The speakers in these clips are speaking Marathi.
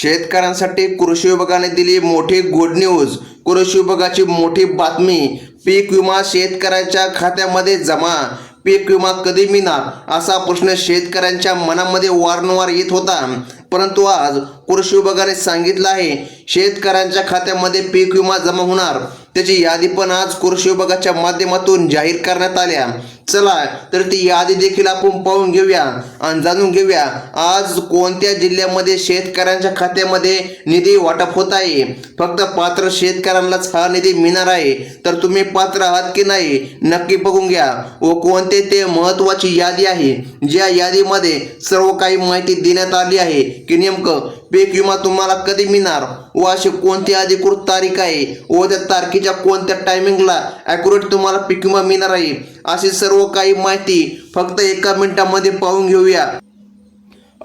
शेतकऱ्यांसाठी कृषी विभागाने दिली मोठी गुड न्यूज कृषी विभागाची मोठी बातमी पीक विमा शेतकऱ्यांच्या खात्यामध्ये जमा. पीक विमा कधी मिळणार? असा प्रश्न शेतकऱ्यांच्या मनामध्ये वारंवार येत होता. परंतु आज कृषी विभागाने सांगितलं आहे शेतकऱ्यांच्या खात्यामध्ये पीक विमा जमा होणार. त्याची यादी पण आज कृषी विभागाच्या माध्यमातून जाहीर करण्यात आल्या. चला तर ती यादी देखील आपण पाहून घेऊया आणि जाणून घेऊया आज कोणत्या जिल्ह्यामध्ये शेतकऱ्यांच्या खात्यामध्ये निधी वाटप होत आहे. फक्त पात्र शेतकऱ्यांनाच हा निधी मिळणार आहे. तर तुम्ही पात्र आहात की नाही नक्की बघून घ्या. व कोणते ते महत्वाची यादी आहे? ज्या यादीमध्ये सर्व काही माहिती देण्यात आली आहे की नेमकं पीक विमा तुम्हाला कधी मिळणार? व अशी कोणती अधिकृत तारीख आहे? व त्या तारखेच्या कोणत्या टायमिंगला ॲक्युरेट तुम्हाला पीक विमा मिळणार आहे? अशी सर्व काही माहिती फक्त एका मिनिटामध्ये पाहून घेऊया.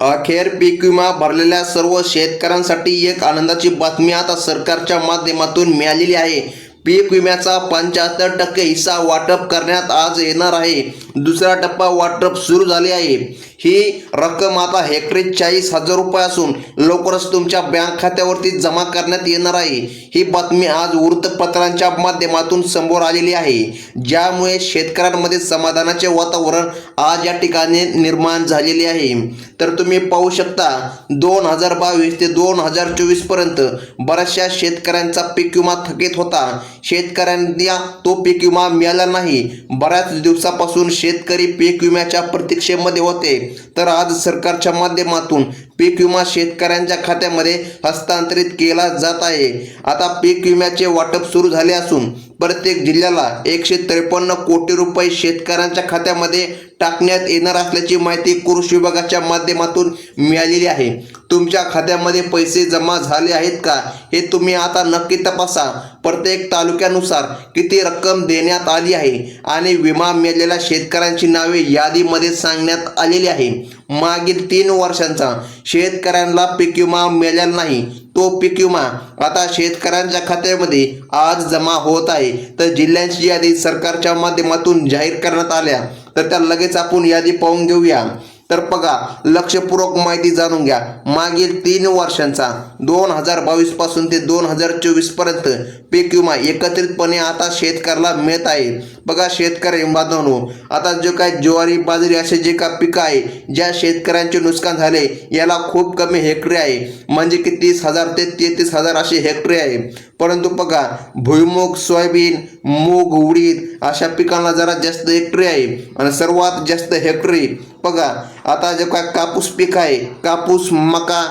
अखेर पीक विमा भरलेल्या सर्व शेतकऱ्यांसाठी एक आनंदाची बातमी आता सरकारच्या माध्यमातून मिळालेली आहे. पीक विम्याचा पंच्याहत्तर टक्के हिस्सा वाटप करण्यात आज येणार आहे. दुसरा टप्पा वाटप सुरू झाले आहे. ही रक्कम आता हेक्टरी चाळीस हजार रुपये असून लवकरच तुमच्या बँक खात्यावरती जमा करण्यात येणार आहे. ही बातमी आज वृत्तपत्रांच्या माध्यमातून समोर आलेली आहे. ज्यामुळे शेतकऱ्यांमध्ये समाधानाचे वातावरण आज या ठिकाणी निर्माण झालेले आहे. तर तुम्ही पाहू शकता दोन हजार बावीस ते दोन हजार चोवीसपर्यंत बऱ्याचशा शेतकऱ्यांचा पीक विमा थकीत होता. शेतकऱ्यांना तो पीक विमा मिळाला नाही. बऱ्याच दिवसापासून शेतकरी पीक विम्याच्या प्रतीक्षेमध्ये होते. तर आज सरकारच्या माध्यमातून पीक विमा शेतकऱ्यांच्या खात्यामध्ये हस्तांतरित केला जात आहे. आता पीक विम्याचे वाटप सुरू झाले असून प्रत्येक जिल्ह्याला एकशे त्रेपन्न कोटी रुपये शेतकऱ्यांच्या खात्यामध्ये टाकण्यात येणार असल्याची माहिती कृषी विभागाच्या माध्यमातून मिळालेली आहे. तुमच्या खात्यामध्ये पैसे जमा झाले आहेत का हे तुम्ही आता नक्की तपासा. प्रत्येक तालुक्यानुसार किती रक्कम देण्यात आली आहे आणि विमा मिळालेल्या शेतकऱ्यांची नावे यादीमध्ये सांगण्यात आलेली आहे. मागील तीन वर्षांचा शेतकऱ्यांना पीक विमा मिळालेला नाही. तो पीक विमा आता शेतकऱ्यांच्या खात्यामध्ये आज जमा होत आहे. तर जिल्ह्यांची यादी सरकारच्या माध्यमातून जाहीर करण्यात आल्या. तर त्या लगेच आपण यादी पाहून घेऊया. तर बघा लक्षपूर्वक माहिती जाणून घ्या. मागील तीन वर्षांचा दोन हजार बावीसपासून ते दोन हजार चोवीसपर्यंत पीक विमा एकत्रितपणे आता शेतकऱ्याला मिळत आहे. बघा शेतकरी बांधवांनो आता जो काय ज्वारी बाजरी असे जे काय पिकं आहे ज्या शेतकऱ्यांचे नुकसान झाले याला खूप कमी हेक्टरी आहे. म्हणजे की तीस हजार ते तेहतीस हजार असे हेक्टरी आहे. परंतु बघा भुईमुग सोयाबीन मूग उडीद अशा पिकांना जरा जास्त हेक्टरी आहे. आणि सर्वात जास्त हेक्टरी बघा आता जे काय कापूस पीक आहे कापूस मका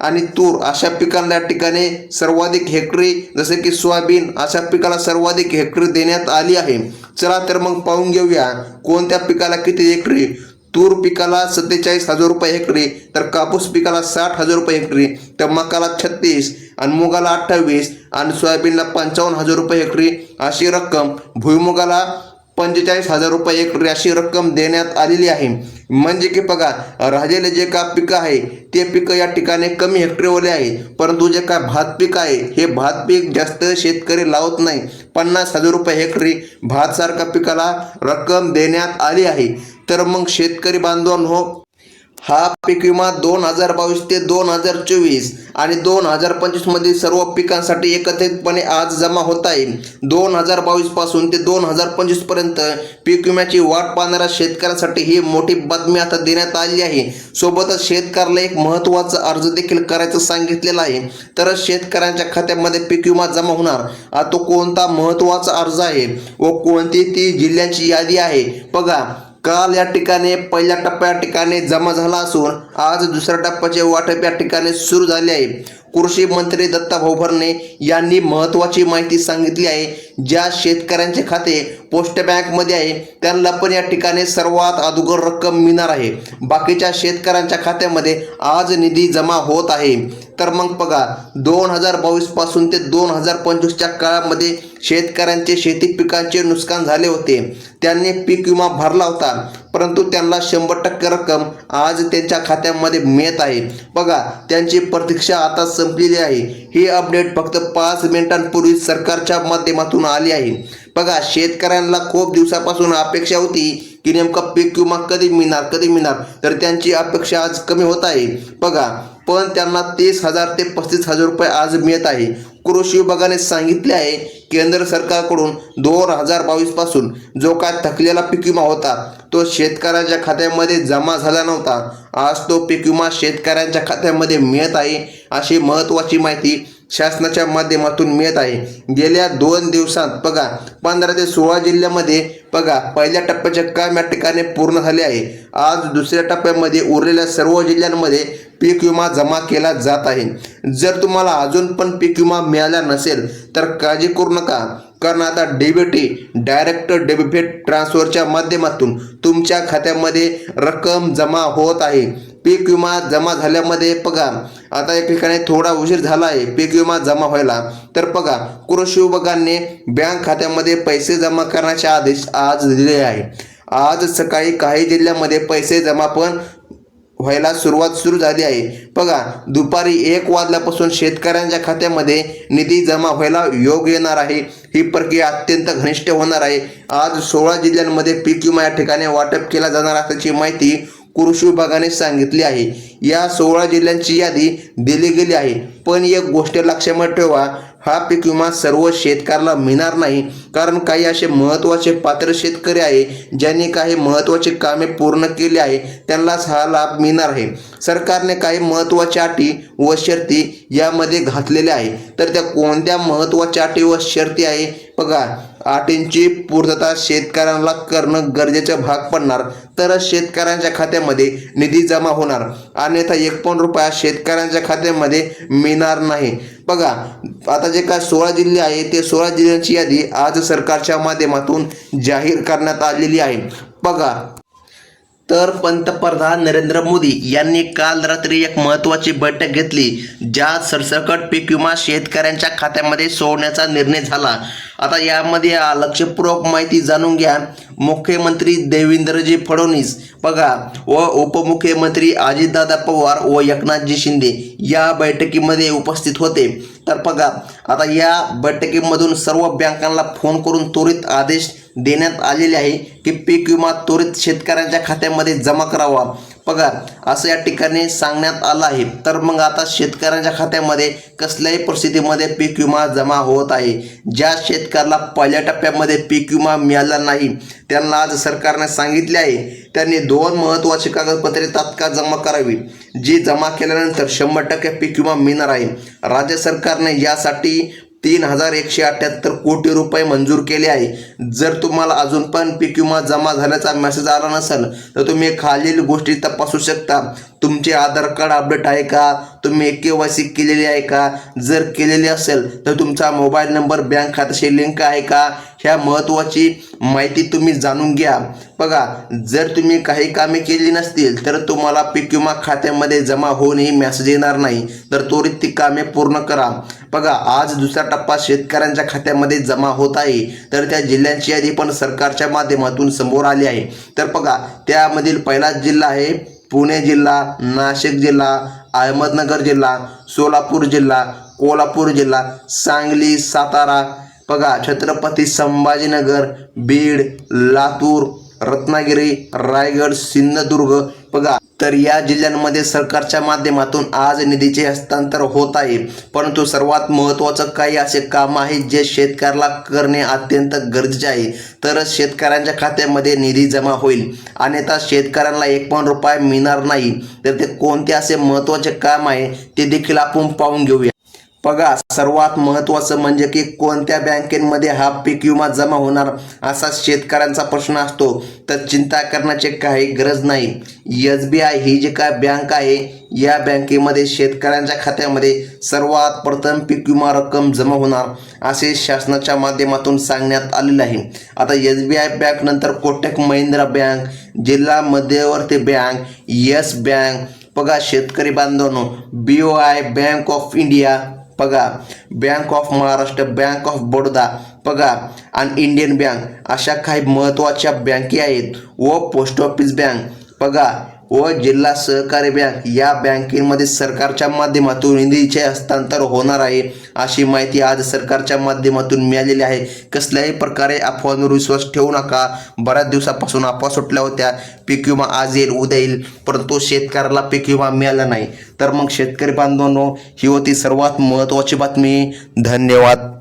आणि तूर अशा पिकांना या ठिकाणी सर्वाधिक हेक्टरी जसे की सोयाबीन अशा पिकाला सर्वाधिक हेक्टरी देण्यात आली आहे. चला तर मग पाहून घेऊया कोणत्या पिकाला किती हेक्टरी तूर पिकाला सत्तेचाळीस हजार रुपये हेक्टरी तर कापूस पिकाला साठ हजार रुपये हेक्टरी तर मकाला छत्तीस आणि मुगाला अठ्ठावीस आणि सोयाबीनला पंचावन्न हजार रुपये हेक्टरी अशी रक्कम भुईमुगाला पंचेचाळीस हजार रुपये हेक्टरी अशी रक्कम देण्यात आलेली आहे. म्हणजे की बघा राहिलेले जे का पिकं आहे ते पिकं या ठिकाणी कमी हेक्टरीवाले आहे परंतु जे काय भात पीक आहे हे भात पीक जास्त शेतकरी लावत नाही. पन्नास हजार रुपये हेक्टरी भातसारख्या पिकाला रक्कम देण्यात आली आहे. तर मग शेतकरी बांधवांनो हा पीक विमा दोन हजार बावीस ते दोन हजार चोवीस आणि दोन हजार पंचवीसमध्ये सर्व पिकांसाठी एकत्रितपणे आज जमा होत आहे. दोन हजार बावीसपासून ते दोन हजार पंचवीसपर्यंत पीक विम्याची वाट पाहणाऱ्या शेतकऱ्यांसाठी ही मोठी बातमी आता देण्यात आली आहे. सोबतच शेतकऱ्याला एक महत्त्वाचा अर्ज देखील करायचं सांगितलेलं आहे. तरच शेतकऱ्यांच्या खात्यामध्ये पीक विमा जमा होणार. आता तो कोणता महत्त्वाचा अर्ज आहे व कोणती ती जिल्ह्यांची यादी आहे? बघा काल या ठिकाणी पहिल्या टप्प्या ठिकाणी जमा झाला असून आज दुसऱ्या टप्प्याचे वाटप या ठिकाणी सुरू झाले आहे. कृषी मंत्री दत्ता भरणे यांनी महत्त्वाची माहिती सांगितली आहे. ज्या शेतकऱ्यांचे खाते पोस्ट बँकमध्ये आहे त्यांना पण या ठिकाणी सर्वात अगोदर रक्कम मिळणार आहे. बाकीच्या शेतकऱ्यांच्या खात्यामध्ये आज निधी जमा होत आहे. तर मग बघा दोन हजार बावीसपासून ते दोन हजार पंचवीसच्या काळामध्ये शेतकऱ्यांचे शेती पिकांचे नुकसान झाले होते. त्यांनी पीक विमा भरला होता. परंतु त्यांना शंभर टक्के रक्कम आज त्यांच्या खात्यामध्ये मिळत आहे. बघा त्यांची प्रतीक्षा आता संपलेली आहे. ही अपडेट फक्त पाच मिनिटांपूर्वी सरकारच्या माध्यमातून आली आहे. बघा शेतकऱ्यांना खूप दिवसापासून अपेक्षा होती की नेमका पीक विमा कधी मिळणार कधी मिळणार? तर त्यांची अपेक्षा आज कमी होत आहे. बघा पण त्यांना तीस हजार ते पस्तीस हजार रुपये आज मिळत आहे. कृषी विभागाने सांगितले आहे केंद्र सरकारकडून दोन हजार बावीसपासून जो काय थकलेला पीक विमा होता तो शेतकऱ्यांच्या खात्यामध्ये जमा झाला नव्हता. आज तो पीक विमा शेतकऱ्यांच्या खात्यामध्ये मिळत आहे अशी महत्त्वाची माहिती शासनाच्या माध्यमातून मिळत आहे. गेल्या दोन दिवसात बघा पंधरा ते सोळा जिल्ह्यामध्ये बघा पहिल्या टप्प्याचे काम या ठिकाणी पूर्ण झाले आहे. आज दुसऱ्या टप्प्यामध्ये उरलेल्या सर्व जिल्ह्यांमध्ये पीक विमा जमा केला जात आहे. जर तुम्हाला अजून पण पीक विमा मिळाला नसेल तर काळजी करू नका. कारण आता डेबिटी डायरेक्ट डेबिट ट्रान्सफरच्या माध्यमातून तुमच्या खात्यामध्ये रक्कम जमा होत आहे. पीक विमा जमा झाल्यामध्ये बघा आता एक ठिकाणी थोडा उशीर झाला आहे पीक विमा जमा व्हायला. तर बघा कृषी विभागाने बँक खात्यामध्ये पैसे जमा करण्याचे आदेश आज दिले आहे. आज सकाळी काही जिल्ह्यामध्ये पैसे जमा पण व्हायला सुरुवात सुरू झाली आहे. बघा दुपारी एक वाजल्यापासून शेतकऱ्यांच्या खात्यामध्ये निधी जमा व्हायला योग येणार आहे. ही प्रक्रिया अत्यंत घनिष्ठ होणार आहे. आज सोळा जिल्ह्यांमध्ये पीक विमा या ठिकाणी वाटप केला जाणार असल्याची माहिती कृषी विभागाने सांगितली आहे. या सोळा जिल्ह्यांची यादी दिली गेली आहे. पण एक गोष्ट लक्षात ठेवा हा पीक विमा सर्व शेतकऱ्याला मिळणार नाही कारण काही असे महत्त्वाचे पात्र शेतकरी आहे ज्यांनी काही महत्त्वाचे कामे पूर्ण केली आहे त्यांनाच हा लाभ मिळणार आहे. सरकारने काही महत्त्वाच्या अटी व शर्ती यामध्ये घातलेल्या आहे तर त्या कोणत्या महत्त्वाच्या अटी व शर्ती आहे? बघा अटींची पूर्तता शेतकऱ्यांना करणं गरजेचं भाग पडणार तरच शेतकऱ्यांच्या खात्यामध्ये निधी जमा होणार. अन्यथा एक पण रुपया शेतकऱ्यांच्या खात्यामध्ये मिळणार नाही. बघा आता जे काय सोळा जिल्हे आहे ते सोळा जिल्ह्यांची यादी आज सरकारच्या माध्यमातून जाहीर करण्यात आलेली आहे. बघा. तर पंतप्रधान नरेंद्र मोदी यांनी काल रात्री एक महत्त्वाची बैठक घेतली ज्यात सरसकट पीक विमा शेतकऱ्यांच्या खात्यामध्ये सोडण्याचा निर्णय झाला. आता यामध्ये लक्षपूर्वक माहिती जाणून घ्या. मुख्यमंत्री देवेंद्रजी फडणवीस बघा व उपमुख्यमंत्री अजितदादा पवार व एकनाथजी शिंदे या बैठकीमध्ये उपस्थित होते. तर बघा आता या बैठकीमधून सर्व बँकांना फोन करून त्वरित आदेश देण्यात आलेले आहे की पीक विमा त्वरित शेतकऱ्यांच्या खात्यामध्ये जमा करावा. पगार असं या ठिकाणी सांगण्यात आलं आहे. तर मग आता शेतकऱ्यांच्या खात्यामध्ये कसल्याही परिस्थितीमध्ये पीक विमा जमा होत आहे. ज्या शेतकऱ्याला पहिल्या टप्प्यामध्ये पीक विमा मिळाला नाही त्यांना आज सरकारने सांगितले आहे त्यांनी दोन महत्त्वाची कागदपत्रे तात्काळ जमा करावी. जी जमा केल्यानंतर शंभर टक्के पीक विमा मिळणार आहे. राज्य सरकारने यासाठी तीन हजार एकशे अठ्ठ्याहत्तर कोटी रुपये मंजूर केले आहे. जर तुम्हाला अजून पण पीक विमा जमा झाल्याचा मेसेज आला नसेल तर तुम्ही खालील गोष्टी तपासू शकता. तुमचे आधार कार्ड अपडेट आहे का? तुम्ही के वाय सी केलेली आहे का? जर केलेली असेल तर तुमचा मोबाईल नंबर बँक खात्याशी लिंक आहे का? ह्या महत्त्वाची माहिती तुम्ही जाणून घ्या. बघा जर तुम्ही काही कामे केली नसतील तर तुम्हाला पीक विमा खात्यामध्ये जमा होऊनही मेसेज येणार नाही. तर त्वरित ती कामे पूर्ण करा. बघा आज दुसरा टप्पा शेतकऱ्यांच्या खात्यामध्ये जमा होत आहे. तर त्या जिल्ह्यांची यादी पण सरकारच्या माध्यमातून समोर आली आहे. तर बघा त्यामधील पहिला जिल्हा आहे पुणे जिल्हा नाशिक जिल्हा अहमदनगर जिल्हा सोलापूर जिल्हा कोल्हापूर जिल्हा सांगली सातारा बघा छत्रपती संभाजीनगर बीड लातूर रत्नागिरी रायगड सिंधुदुर्ग. बघा तर या जिल्ह्यांमध्ये सरकारच्या माध्यमातून आज निधीचे हस्तांतर होत आहे. परंतु सर्वात महत्त्वाचं काही असे काम आहे जे शेतकऱ्याला करणे अत्यंत गरजेचे आहे. तरच शेतकऱ्यांच्या खात्यामध्ये निधी जमा होईल. अन्यथा शेतकऱ्यांना एक पण रुपये मिळणार नाही. तर ते कोणते असे महत्त्वाचे काम आहे ते देखील आपण पाहून घेऊया. बघा सर्वात महत्त्वाचं म्हणजे की कोणत्या बँकेमध्ये हा पीक विमा जमा होणार असा शेतकऱ्यांचा प्रश्न असतो. तर चिंता करण्याची काही गरज नाही. एस बी आय ही जी काय बँक आहे या बँकेमध्ये शेतकऱ्यांच्या खात्यामध्ये सर्वात प्रथम पीक विमा रक्कम जमा होणार असे शासनाच्या माध्यमातून सांगण्यात आलेलं आहे. आता एस बी आय बँक नंतर कोटक महिंद्रा बँक जिल्हा मध्यवर्ती बँक येस बँक. बघा शेतकरी बांधवांनो B O I bank of India बघा bank of Maharashtra bank of Baroda बघा आणि इंडियन बँक अशा काही महत्त्वाच्या बँके आहेत. व पोस्ट ऑफिस बँक बघा व जिल्हा सहकारी बँक या बँकेमध्ये सरकारच्या माध्यमातून निधीचे हस्तांतर होणार आहे अशी माहिती आज सरकारच्या माध्यमातून मिळालेली आहे. कसल्याही प्रकारे अफवांवर विश्वास ठेवू नका. बऱ्याच दिवसापासून अफवा सुटल्या होत्या. पीक विमा आज येईल उद्या येईल परंतु शेतकऱ्याला पीक विमा मिळाला नाही. तर मग शेतकरी बांधवांनो ही होती सर्वात महत्त्वाची बातमी. धन्यवाद.